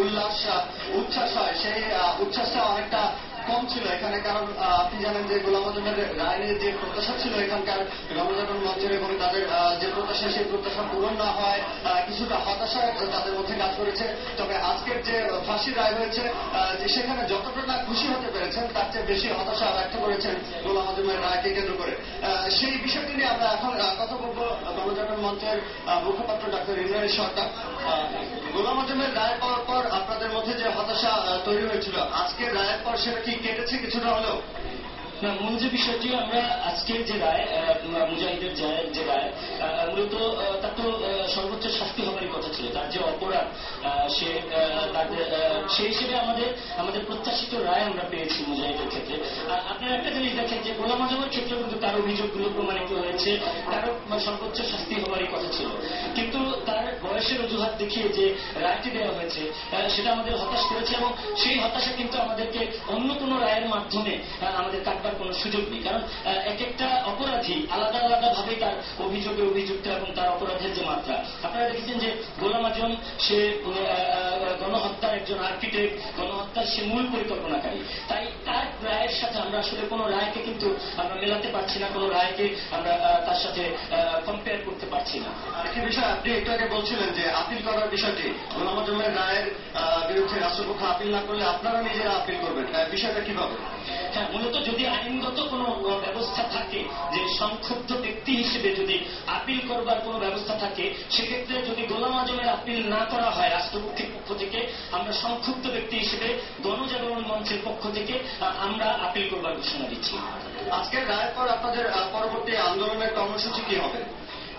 উল্লাস, উচ্ছ্বাস হয় সেই উচ্ছ্বাসটা অনেকটা কম ছিল এখানে, কারণ আপনি জানেন যে গোলাম আজমের রায়ের যে প্রত্যাশা ছিল এখানকার গণজাগরণ মঞ্চের এবং তাদের যে প্রত্যাশা, সেই প্রত্যাশা পূরণ না হয় কিছুটা হতাশা তাদের মধ্যে কাজ করেছে। তবে আজকের যে ফাঁসির রায় হয়েছে যে সেখানে যতটা না খুশি হতে পেরেছেন, তার চেয়ে বেশি হতাশা ব্যক্ত করেছেন গোলাম আজমের রায়কে কেন্দ্র করে। সেই বিষয়টি নিয়ে আমরা এখন কথা মঞ্চের মুখপাত্র ডাক্তার ইমরানী সরকার গোলাম আজমের রায় পাওয়ার পর আপনাদের মধ্যে যে হতাশা তৈরি হয়েছিল, আজকের রায়ের পর সেটা কি কেটেছে কিছুটা হলেও? মূল যে বিষয়টি আমরা আজকের যে রায় মুজাহিদের যে- রায় মূলত তার তো সর্বোচ্চ শাস্তি হবারই কথা ছিল। তার যে অপরাধ সে সেই হিসেবে আমাদের আমাদের প্রত্যাশিত রায় আমরা পেয়েছি মুজাহিদের ক্ষেত্রে। আপনারা একটা জিনিস দেখেন যে গোলাম আজমের ক্ষেত্রে কিন্তু তার অভিযোগগুলো প্রমাণিত হয়েছে। তারও সর্বোচ্চ শাস্তি হবারই কথা ছিল। কিন্তু তার বয়সের অজুহাত দেখিয়ে যে রায়টি দেওয়া হয়েছে সেটা আমাদের হতাশ করেছে এবং সেই হতাশা কিন্তু আমাদেরকে অন্য কোনো রায়ের মাধ্যমে আমাদের কাটবার কোনো সুযোগ নেই। কারণ এক একটা অপরাধী আলাদা আলাদা ভাবে তার অভিযোগে অভিযুক্ত এবং তার অপরাধের যে মাত্রা। আপনারা দেখেছেন যে গোলাম আজম, সে গণহত্যার একজন আর্কিটেক্ট, গণহত্যার সে মূল পরিকল্পনাকারী। তাই তার রায়ের সাথে আমরা আসলে কোনো রায়কে কিন্তু আমরা মেলাতে পারছি না, কোনো রায়কে আমরা তার সাথে কম্পেয়ার পারছি না। আরেকটি বিষয় আপনি একটু আগে বলছিলেন যে আপিল করার বিষয়টি। গোলাম আজমের রায়ের বিরুদ্ধে রাষ্ট্রপক্ষ আপিল না করলে আপনারা নিজেরা আপিল করবেন। বিষয়টা কীভাবে? হ্যাঁ মূলত যদি আইনগত কোনো ব্যবস্থা থাকে যে সংক্ষুব্ধ ব্যক্তি হিসেবে যদি আপিল করবার কোনো ব্যবস্থা থাকে সেক্ষেত্রে যদি গোলাম আজমের আপিল না করা হয় রাষ্ট্রপক্ষের পক্ষ থেকে আমরা সংক্ষুব্ধ ব্যক্তি হিসেবে গণজাগরণ মঞ্চের পক্ষ থেকে আমরা আপিল করবার ঘোষণা দিচ্ছি। আজকের রায়ের পর আপনাদের পরবর্তী আন্দোলনের কর্মসূচি কি হবে?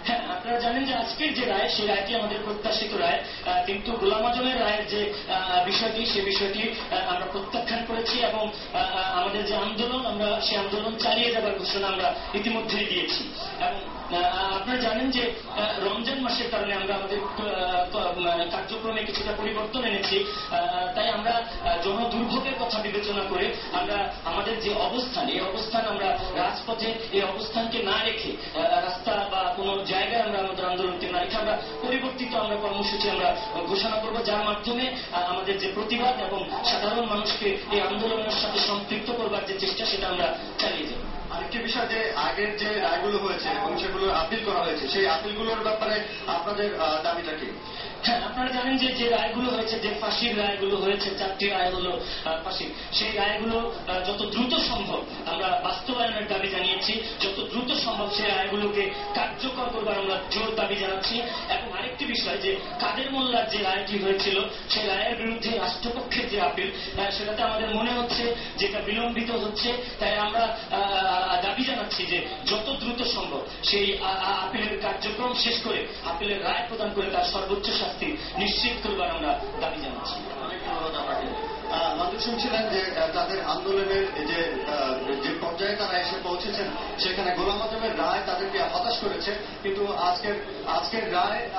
হ্যাঁ আপনারা জানেন যে আজকের যে রায়, সেই রায়টি আমাদের প্রত্যাশিত রায়। কিন্তু গোলাম আজমের রায়ের যে বিষয়টি, সে বিষয়টি আমরা প্রত্যাখ্যান করেছি এবং আমাদের যে আন্দোলন, আমরা সেই আন্দোলন চালিয়ে যাবার ঘোষণা আমরা ইতিমধ্যেই দিয়েছি। এবং আপনারা জানেন যে রমজান মাসের কারণে আমরা আমাদের মানে কার্যক্রমে কিছুটা পরিবর্তন এনেছি। তাই আমরা জনদুর্ভোগের কথা বিবেচনা করে আমরা আমাদের যে অবস্থান, এই অবস্থান আমরা রাজপথে, এই অবস্থানকে না রেখে কর্মসূচি আমরা ঘোষণা করব, যার মাধ্যমে আমাদের যে প্রতিবাদ এবং সাধারণ মানুষকে এই আন্দোলনের সাথে সম্পৃক্ত করবার যে চেষ্টা, সেটা আমরা চালিয়ে যাব। আরেকটি বিষয় যে আগের যে রায়গুলো হয়েছে এবং সেগুলো আপিল করা হয়েছে, সেই আপিলগুলোর ব্যাপারে আপনাদের দাবিটা কি? হ্যাঁ আপনারা জানেন যে যে রায়গুলো হয়েছে, যে ফাঁসির রায়গুলো হয়েছে, চারটি রায় হলো ফাঁসির সেই রায়গুলো যত দ্রুত সম্ভব, আমরা বাস্তবায়নের দাবি জানিয়েছি, যত দ্রুত সম্ভব সেই রায়গুলোকে কার্যকর করবার আমরা জোর দাবি জানাচ্ছি। এবং আরেকটি বিষয় যে, কাদের মোল্লার যে রায়টি হয়েছিল, সেই রায়ের বিরুদ্ধে রাষ্ট্রপক্ষের যে আপিল সেটাতে আমাদের মনে হচ্ছে যেটা বিলম্বিত হচ্ছে, তাই আমরা দাবি জানাচ্ছি যে, যত দ্রুত সম্ভব সেই আপিলের কার্যক্রম শেষ করে, আপিলের রায় প্রদান করে তার সর্বোচ্চ শাস্তি নিশ্চিত করবার আমরা দাবি জানাচ্ছি। অনেক ধন্যবাদ আহ, মানুষ শুনছিলেন যে তাদের আন্দোলনের যে যে পর্যায়ে তারা এসে পৌঁছেছেন সেখানে গোলাম আজমের রায় তাদেরকে হতাশ করেছে। কিন্তু আজকের আজকের রায়